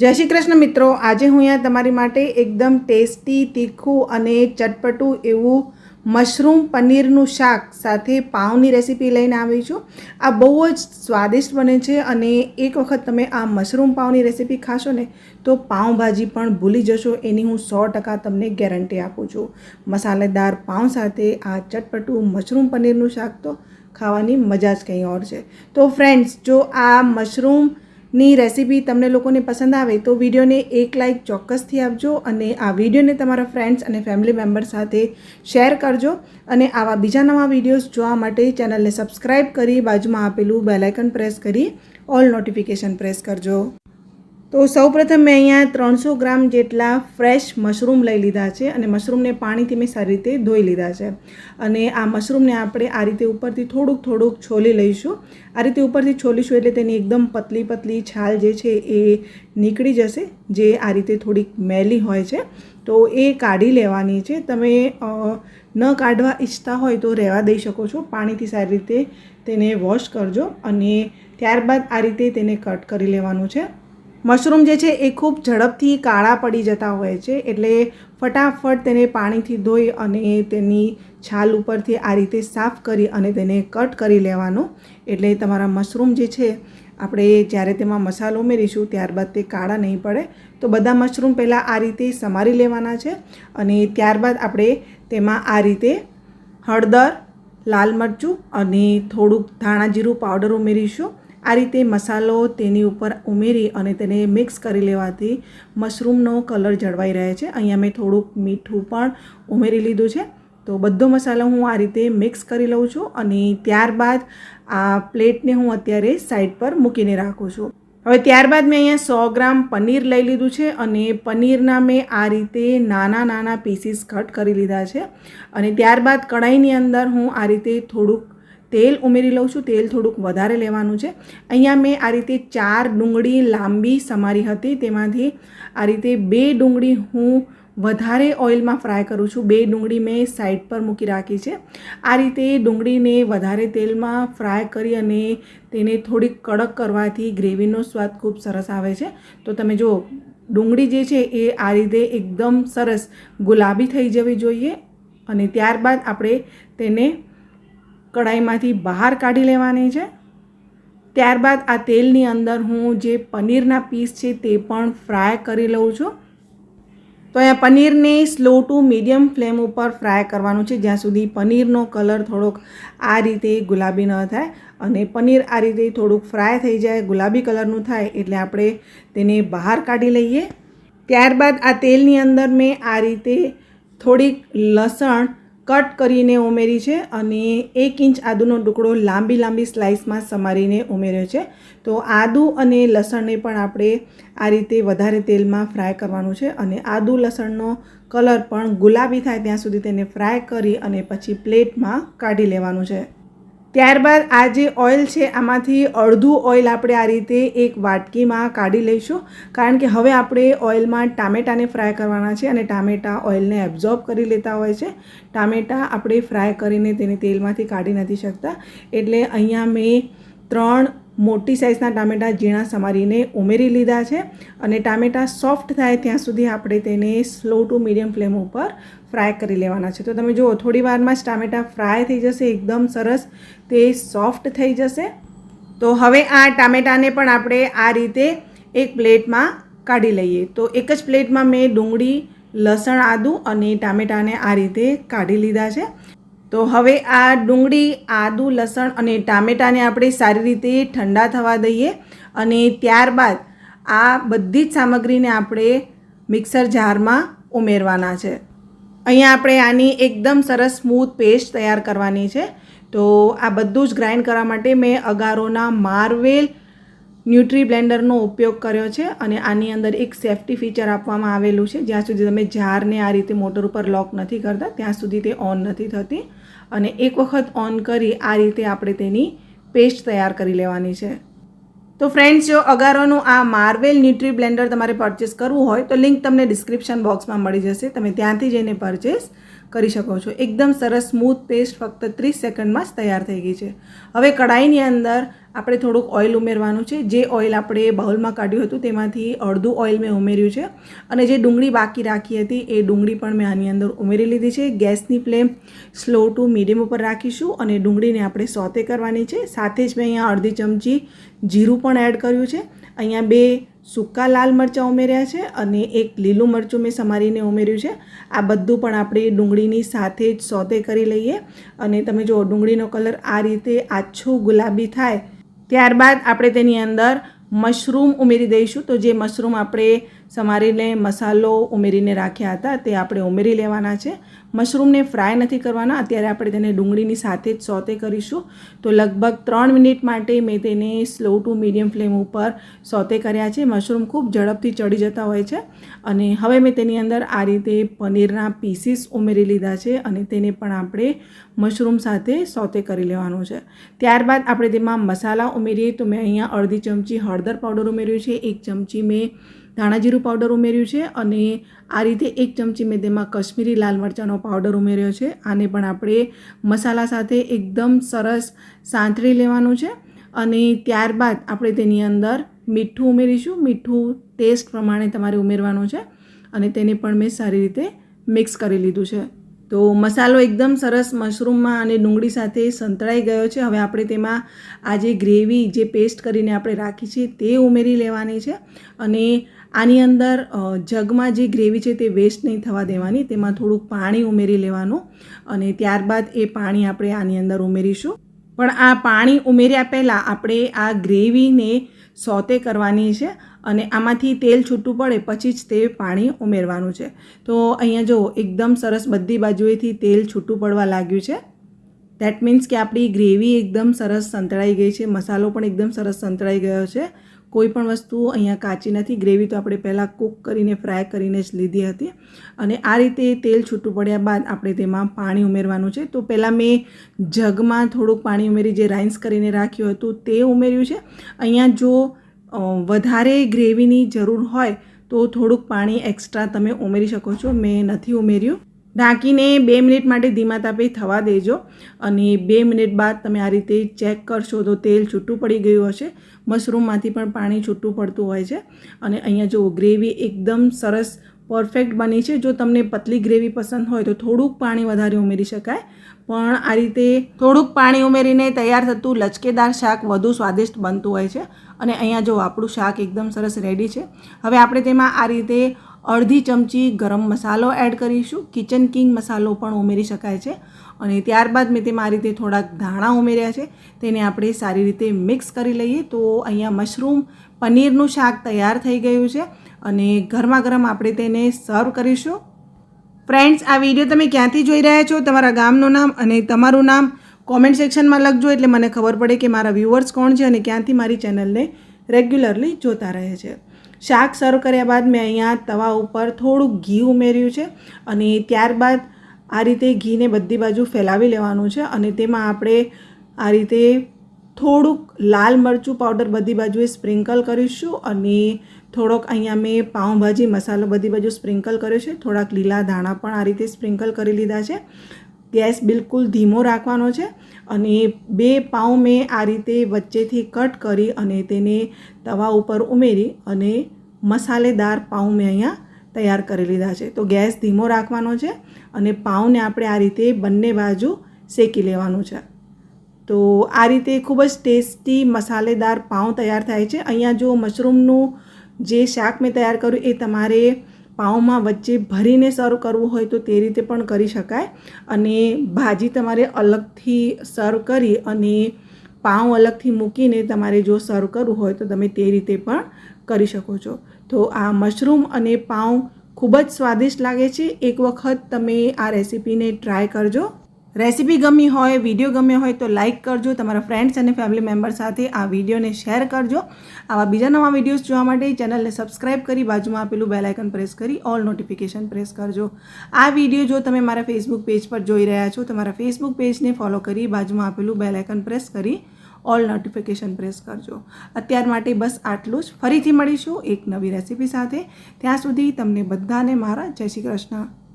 જય શ્રી કૃષ્ણ મિત્રો. આજે હું અહીંયા તમારી માટે એકદમ ટેસ્ટી, તીખું અને ચટપટું એવું મશરૂમ પનીરનું શાક સાથે પાઉંની રેસીપી લઈને આવી છું. આ બહુ જ સ્વાદિષ્ટ બને છે અને એક વખત તમે આ મશરૂમ પાઉંની રેસીપી ખાશો ને, તો પાઉંભાજી પણ ભૂલી જશો. એની હું સો ટકા તમને ગેરંટી આપું છું. મસાલેદાર પાઉં સાથે આ ચટપટું મશરૂમ પનીરનું શાક તો ખાવાની મજા જ કંઈ ઓર છે. તો ફ્રેન્ડ્સ જો આ મશરૂમ ની રેસીપી તમને લોકોને પસંદ આવે તો વિડીયોને એક લાઇક ચોક્કસથી આપજો અને આ વિડીયોને તમારા ફ્રેન્ડ્સ અને ફેમિલી મેમ્બર સાથે શેર કરજો અને આવા બીજા નવા વિડીયોઝ જોવા માટે ચેનલને સબસ્ક્રાઇબ કરી બાજુમાં આપેલું બેલાઇકન પ્રેસ કરી ઓલ નોટિફિકેશન પ્રેસ કરજો. તો સૌપ્રથમ મેં અહીંયા ત્રણસો ગ્રામ જેટલા ફ્રેશ મશરૂમ લઈ લીધા છે અને મશરૂમને પાણીથી મેં સારી રીતે ધોઈ લીધા છે. અને આ મશરૂમને આપણે આ રીતે ઉપરથી થોડુંક થોડુંક છોલી લઈશું. આ રીતે ઉપરથી છોલીશું એટલે તેની એકદમ પતલી પતલી છાલ જે છે એ નીકળી જશે, જે આ રીતે થોડીક મેલી હોય છે. તો એ કાઢી લેવાની છે. તમે ન કાઢવા ઈચ્છતા હોય તો રહેવા દઈ શકો છો. પાણીથી સારી રીતે તેને વોશ કરજો અને ત્યારબાદ આ રીતે તેને કટ કરી લેવાનું છે. મશરૂમ જે છે એ ખૂબ ઝડપથી કાળા પડી જતા હોય છે એટલે ફટાફટ તેને પાણીથી ધોઈ અને તેની છાલ ઉપરથી આ રીતે સાફ કરી અને તેને કટ કરી લેવાનું. એટલે તમારા મશરૂમ જે છે, આપણે જ્યારે તેમાં મસાલો ઉમેરીશું ત્યારબાદ તે કાળા નહીં પડે. તો બધા મશરૂમ પહેલાં આ રીતે સમારી લેવાના છે અને ત્યારબાદ આપણે તેમાં આ રીતે હળદર, લાલ મરચું અને થોડુંક ધાણા જીરું પાવડર ઉમેરીશું. આ રીતે મસાલો તેની ઉપર ઉમેરી અને તેને મિક્સ કરી લેવાથી મશરૂમનો કલર જળવાઈ રહે છે. અહીંયા મેં થોડુંક મીઠું પણ ઉમેરી લીધું છે. તો બધો મસાલો હું આ રીતે મિક્સ કરી લઉં છું અને ત્યારબાદ આ પ્લેટને હું અત્યારે સાઈડ પર મૂકીને રાખું છું. હવે ત્યારબાદ મેં અહીંયા સો ગ્રામ પનીર લઈ લીધું છે અને પનીરના મેં આ રીતે નાના નાના પીસીસ કટ કરી લીધા છે. અને ત્યારબાદ કઢાઈની અંદર હું આ રીતે થોડુંક તેલ ઉમેરી લઉં છું. તેલ થોડુંક વધારે લેવાનું છે. અહીંયા મેં આ રીતે ચાર ડુંગળી લાંબી સમારી હતી. તેમાંથી આ રીતે બે ડુંગળી હું વધારે ઓઇલમાં ફ્રાય કરું છું. બે ડુંગળી મેં સાઈડ પર મૂકી રાખી છે. આ રીતે ડુંગળીને વધારે તેલમાં ફ્રાય કરી અને તેને થોડીક કડક કરવાથી ગ્રેવીનો સ્વાદ ખૂબ સરસ આવે છે. તો તમે જો, ડુંગળી જે છે એ આ રીતે એકદમ સરસ ગુલાબી થઈ જવી જોઈએ અને ત્યારબાદ આપણે તેને કઢાઈમાંથી બહાર કાઢી લેવાની છે. ત્યારબાદ આ તેલની અંદર હું જે પનીરના પીસ છે તે પણ ફ્રાય કરી લઉં છું. તો અહીંયા પનીરને સ્લો ટુ મીડિયમ ફ્લેમ ઉપર ફ્રાય કરવાનું છે. જ્યાં સુધી પનીરનો કલર થોડોક આ રીતે ગુલાબી ન થાય અને પનીર આ રીતે થોડુંક ફ્રાય થઈ જાય, ગુલાબી કલરનું થાય એટલે આપણે તેને બહાર કાઢી લઈએ. ત્યારબાદ આ તેલની અંદર મેં આ રીતે થોડીક લસણ કટ કરીને ઉમેરી છે અને એક ઇંચ આદુનો ટુકડો લાંબી લાંબી સ્લાઇસમાં સમારીને ઉમેર્યો છે. તો આદુ અને લસણને પણ આપણે આ રીતે વધારે તેલમાં ફ્રાય કરવાનું છે અને આદુ લસણનો કલર પણ ગુલાબી થાય ત્યાં સુધી તેને ફ્રાય કરી અને પછી પ્લેટમાં કાઢી લેવાનું છે. ત્યારબાદ આ જે ઓઇલ છે, આમાંથી અડધું ઓઇલ આપણે આ રીતે એક વાટકીમાં કાઢી લઈશું. કારણ કે હવે આપણે ઓઇલમાં ટામેટાને ફ્રાય કરવાના છે અને ટામેટા ઓઇલને એબ્ઝોર્બ કરી લેતા હોય છે. ટામેટા આપણે ફ્રાય કરીને તેને તેલમાંથી કાઢી નથી શકતા. એટલે અહીંયા મેં ત્રણ મોટી સાઇઝના ટામેટાં ઝીણા સમારીને ઉમેરી લીધા છે અને ટામેટાં સોફ્ટ થાય ત્યાં સુધી આપણે તેને સ્લો ટુ મીડિયમ ફ્લેમ ઉપર ફ્રાય કરી લેવાના છે. તો તમે જુઓ, થોડી વારમાં જ ટામેટાં ફ્રાય થઈ જશે, એકદમ સરસ તે સોફ્ટ થઈ જશે. તો હવે આ ટામેટાને પણ આપણે આ રીતે એક પ્લેટમાં કાઢી લઈએ. તો એક જ પ્લેટમાં મેં ડુંગળી, લસણ આદું અને ટામેટાને આ રીતે કાઢી લીધા છે. તો હવે આ ડુંગળી, આદુ, લસણ અને ટામેટાને આપણે સારી રીતે ઠંડા થવા દઈએ અને ત્યારબાદ આ બધી જ સામગ્રીને આપણે મિક્સર જારમાં ઉમેરવાના છે. અહીંયા આપણે આની એકદમ સરસ સ્મૂથ પેસ્ટ તૈયાર કરવાની છે. તો આ બધું જ ગ્રાઇન્ડ કરવા માટે મેં અગારોના માર્વેલ ન્યુટ્રી બ્લેન્ડરનો ઉપયોગ કર્યો છે અને આની અંદર એક સેફ્ટી ફીચર આપવામાં આવેલું છે. જ્યાં સુધી તમે જારને આ રીતે મોટર ઉપર લોક નથી કરતા, ત્યાં સુધી તે ઓન નથી થતી. અને એક વખત ઓન કરી આ રીતે આપણે તેની પેસ્ટ તૈયાર કરી લેવાની છે. તો ફ્રેન્ડ્સ જો અગારોનું આ માર્વેલ ન્યુટ્રી બ્લેન્ડર તમારે પરચેસ કરવું હોય તો લિંક તમને ડિસ્ક્રિપ્શન બોક્સમાં મળી જશે. તમે ત્યાંથી જઈને પરચેસ કરી શકો છો. એકદમ સરસ સ્મૂથ પેસ્ટ ફક્ત ત્રીસ સેકન્ડમાં જ તૈયાર થઈ ગઈ છે. હવે કઢાઈની અંદર આપણે થોડુંક ઓઇલ ઉમેરવાનું છે. જે ઓઇલ આપણે બાઉલમાં કાઢ્યું હતું તેમાંથી અડધું ઓઇલ મેં ઉમેર્યું છે. અને જે ડુંગળી બાકી રાખી હતી એ ડુંગળી પણ મેં આની અંદર ઉમેરી લીધી છે. ગેસની ફ્લેમ સ્લો ટુ મીડિયમ ઉપર રાખીશું અને ડુંગળીને આપણે સોતે કરવાની છે. સાથે જ મેં અહીંયા અડધી ચમચી જીરું પણ એડ કર્યું છે. અહીંયા બે સૂકા લાલ મરચાં ઉમેર્યા છે અને એક લીલું મરચું મેં સમારીને ઉમેર્યું છે. આ બધું પણ આપણે ડુંગળીની સાથે જ સોતે કરી લઈએ અને તમે જો ડુંગળીનો કલર આ રીતે આછો ગુલાબી થાય. ત્યારબાદ આપણે તેની અંદર મશરૂમ ઉમેરી દઈશું. તો જે મશરૂમ આપણે સમારીને મસાલો ઉમેરીને રાખ્યા હતા, તે આપણે ઉમેરી લેવાના છે. મશરૂમને ફ્રાય નથી કરવાના, અત્યારે આપણે તેને ડુંગળીની સાથે જ સોતે કરીશું. તો લગભગ ત્રણ મિનિટ માટે મેં તેને સ્લો ટુ મીડિયમ ફ્લેમ ઉપર સોતે કર્યા છે. મશરૂમ ખૂબ ઝડપથી ચડી જતા હોય છે અને હવે મેં તેની અંદર આ રીતે પનીરના પીસીસ ઉમેરી લીધા છે અને તેને પણ આપણે મશરૂમ સાથે સોતે કરી લેવાનું છે. ત્યારબાદ આપણે તેમાં મસાલા ઉમેરીએ, તો મેં અહીંયા અડધી ચમચી હળદર પાવડર ઉમેર્યું છે, એક ચમચી મેં ધાણા જીરું પાવડર ઉમેર્યું છે અને આ રીતે એક ચમચી મેં તેમાં કશ્મીરી લાલ મરચાંનો પાવડર ઉમેર્યો છે. આને પણ આપણે મસાલા સાથે એકદમ સરસ સાંતળી લેવાનું છે અને ત્યારબાદ આપણે તેની અંદર મીઠું ઉમેરીશું. મીઠું ટેસ્ટ પ્રમાણે તમારે ઉમેરવાનું છે અને તેને પણ મેં સારી રીતે મિક્સ કરી લીધું છે. તો મસાલો એકદમ સરસ મશરૂમમાં અને ડુંગળી સાથે સંતળાઈ ગયો છે. હવે આપણે તેમાં આ જે ગ્રેવી જે પેસ્ટ કરીને આપણે રાખી છે તે ઉમેરી લેવાની છે અને આની અંદર જગમાં જે ગ્રેવી છે તે વેસ્ટ નહીં થવા દેવાની, તેમાં થોડુંક પાણી ઉમેરી લેવાનું અને ત્યારબાદ એ પાણી આપણે આની અંદર ઉમેરીશું. પણ આ પાણી ઉમેર્યા પહેલાં આપણે આ ગ્રેવીને સોતે કરવાની છે અને આમાંથી તેલ છૂટું પડે પછી જ તે પાણી ઉમેરવાનું છે. તો અહીંયા જો એકદમ સરસ બધી બાજુએથી તેલ છૂટું પડવા લાગ્યું છે. દેટ મીન્સ કે આપણી ગ્રેવી એકદમ સરસ સંતળાઈ ગઈ છે, મસાલો પણ એકદમ સરસ સંતળાઈ ગયો છે. કોઈ પણ વસ્તુ અહીંયા કાચી નથી. ગ્રેવી તો આપણે પહેલાં કૂક કરીને, ફ્રાય કરીને જ લીધી હતી. અને આ રીતે તેલ છૂટું પડ્યા બાદ આપણે તેમાં પાણી ઉમેરવાનું છે. તો પહેલાં મેં જગમાં થોડુંક પાણી ઉમેરી, જે રાઇન્સ કરીને રાખ્યું હતું તે ઉમેર્યું છે. અહીંયા જો વધારે ગ્રેવીની જરૂર હોય તો થોડુંક પાણી એક્સ્ટ્રા તમે ઉમેરી શકો છો. મેં નથી ઉમેર્યું. ઢાંકીને બે મિનિટ માટે ધીમા તાપે થવા દેજો. અને બે મિનિટ બાદ તમે આ રીતે ચેક કરશો તો તેલ છૂટું પડી ગયું હશે. મશરૂમમાંથી પણ પાણી છૂટું પડતું હોય છે. અને અહીંયા જુઓ ગ્રેવી એકદમ સરસ પરફેક્ટ બની છે. જો તમને પતલી ગ્રેવી પસંદ હોય તો થોડુંક પાણી વધારે ઉમેરી શકાય. પણ આ રીતે થોડુંક પાણી ઉમેરીને તૈયાર થતું લચકેદાર શાક વધુ સ્વાદિષ્ટ બનતું હોય છે. અને અહીંયા જો આપણું શાક એકદમ સરસ રેડી છે. હવે આપણે તેમાં આ રીતે અડધી ચમચી ગરમ મસાલો એડ કરીશું. કિચન કિંગ મસાલો પણ ઉમેરી શકાય છે. અને ત્યારબાદ મેં તેમાં આ રીતે થોડાક ધાણા ઉમેર્યા છે. તેને આપણે સારી રીતે મિક્સ કરી લઈએ. તો અહીંયા મશરૂમ પનીરનું શાક તૈયાર થઈ ગયું છે. અને ગરમા ગરમ આપણે તેને સર્વ કરીશું. ફ્રેન્ડ્સ આ વીડિયો તમે ક્યાંથી જોઈ રહ્યા છો? તમારા ગામનું નામ અને તમારું નામ કોમેન્ટ સેક્શનમાં લખજો. એટલે મને ખબર પડે કે મારા વ્યૂવર્સ કોણ છે અને ક્યાંથી મારી ચેનલને રેગ્યુલરલી જોતા રહે છે. શાક સર્વ કર્યા બાદ મેં અહીંયા તવા ઉપર થોડુંક ઘી ઉમેર્યું છે અને ત્યારબાદ આ રીતે ઘીને બધી બાજુ ફેલાવી લેવાનું છે અને તેમાં આપણે આ રીતે થોડુંક લાલ મરચું પાવડર બધી બાજુએ સ્પ્રિંકલ કરીશું અને થોડોક અહીંયા મેં પાઉંભાજી મસાલો બધી બાજુ સ્પ્રિંકલ કર્યો છે. થોડાક લીલા ધાણા પણ આ રીતે સ્પ્રિંકલ કરી લીધા છે. ગેસ બિલકુલ ધીમો રાખવાનો છે અને બે પાઉં મેં આ રીતે વચ્ચેથી કટ કરી અને તેને તવા ઉપર ઉમેરી અને મસાલેદાર પાઉં મેં અહીંયા તૈયાર કરી લીધા છે. તો ગેસ ધીમો રાખવાનો છે અને પાઉંને આપણે આ રીતે બંને બાજુ શેકી લેવાનું છે. તો આ રીતે ખૂબ જ ટેસ્ટી મસાલેદાર પાઉં તૈયાર થાય છે. અહીંયા જો મશરૂમનું જે શાક મેં તૈયાર કર્યું એ તમારે પાઉંમાં વચ્ચે ભરીને સર્વ કરવું હોય તો તે રીતે પણ કરી શકાય. અને ભાજી તમારે અલગથી સર્વ કરી અને પાઉં અલગથી મૂકીને તમારે જો સર્વ કરવું હોય તો તમે તે રીતે પણ કરી શકો છો. તો આ મશરૂમ અને પાઉં ખૂબ જ સ્વાદિષ્ટ લાગે છે. એક વખત તમે આ રેસીપીને ટ્રાય કરજો. રેસીપી ગમી હોય, વીડિયો ગમ્યો હોય તો લાઇક કરજો. તમારા ફ્રેન્ડ્સ અને ફેમિલી મેમ્બર સાથે આ વિડીયોને શેર કરજો. આવા બીજા નવા વિડીયોઝ જોવા માટે ચેનલને સબસ્ક્રાઇબ કરી બાજુમાં આપેલું બેલાઇકન પ્રેસ કરી ઓલ નોટિફિકેશન પ્રેસ કરજો. આ વીડિયો જો તમે મારા ફેસબુક પેજ પર જોઈ રહ્યા છો તમારા ફેસબુક પેજને ફોલો કરી બાજુમાં આપેલું બેલાઇકન પ્રેસ કરી ઓલ નોટિફિકેશન પ્રેસ કરજો. અત્યાર માટે બસ આટલું જ. ફરીથી મળીશું એક નવી રેસીપી સાથે. ત્યાં સુધી તમને બધાને મારા જય શ્રી કૃષ્ણ.